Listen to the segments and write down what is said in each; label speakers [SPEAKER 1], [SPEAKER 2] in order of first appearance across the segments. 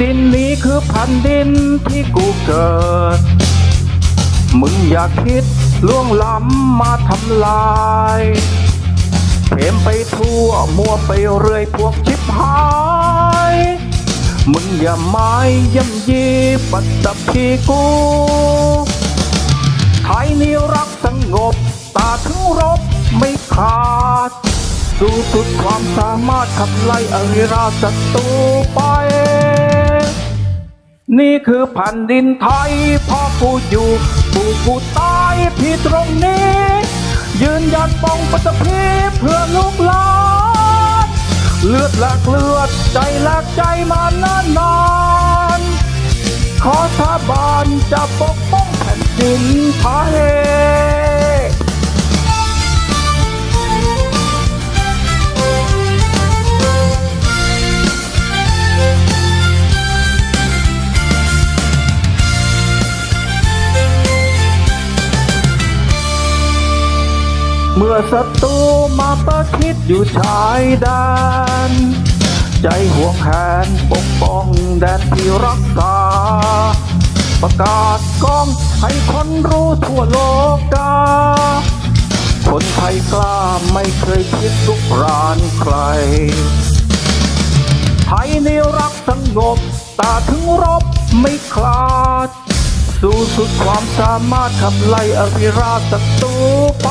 [SPEAKER 1] ดินนี้คือแผ่นดินที่กูเกิด มึงอย่าคิดล่วงล้ำมาทำลายเข็มไปทั่วมัวไปเรื่อยพวกชิบหาย มึงอย่าไม้ย่ำยีปัตตภีกูไทยนี่รักสงบ ตาถึงรบไม่ขาด สู้สุดความสามารถขับไล่อริราชศัตรูไป นี่คือแผ่นดินไทยพ่อกูอยู่ปู่กูตายที่ตรงนี้ ยืนหยัดป้องปัตภีเพื่อลูกหลานเลือดแลกเลือดใจแลกใจมานานนานๆขอสาบานจะปกป้องแผ่นดินไทย เมื่อศัตรูมาประชิดอยู่ชายแดน ใจห่วงแหนปกป้องแดนที่รักษา ประกาศกองให้คนรู้ทั่วโลกาคนไทยกล้าไม่เคยคิดลุกรานใคร ไทยนี่รักสงบตาถึงรบไม่คลาด สู้สุดความสามารถขับไล่อริราชศัตรูไป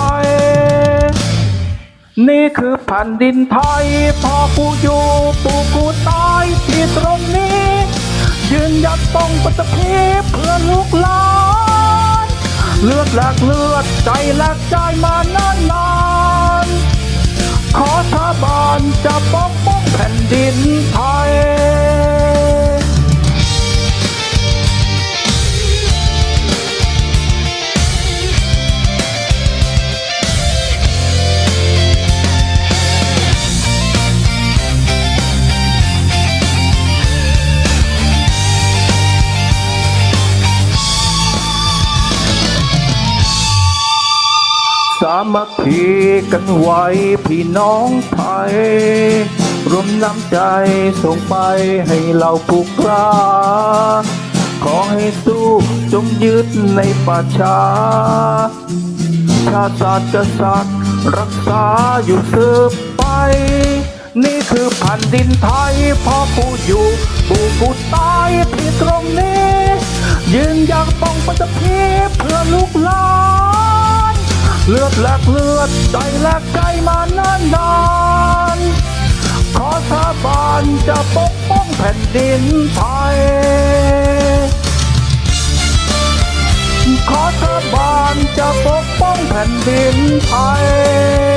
[SPEAKER 1] นี่คือแผ่นดินไทยพ่อกูอยู่ปู่กูตายที่ตรงนี้ ยืนหยัดต้องปฏิพีเพื่อลูกหลาน เลือดแลกเลือดใจแลกใจมานานนาน สามัคคีกันไว้พี่น้องไทยรวมน้ำใจส่งไปให้เราผู้กล้า ขอให้สู้จงยึดในป่าช้า ชาติศาสตร์กษัตริย์รักษาอยู่สืบไป นี่คือแผ่นดินไทยพ่อกูอยู่ปู่กูตายที่ตรงนี้ ยืนยัดป้องปัตภีเพื่อลูกหลาน เลือดแลกเลือด ใจแลกใจมานานนานขอสาบานจะปกป้องแผ่นดินไทย ขอสาบานจะปกป้องแผ่นดินไทย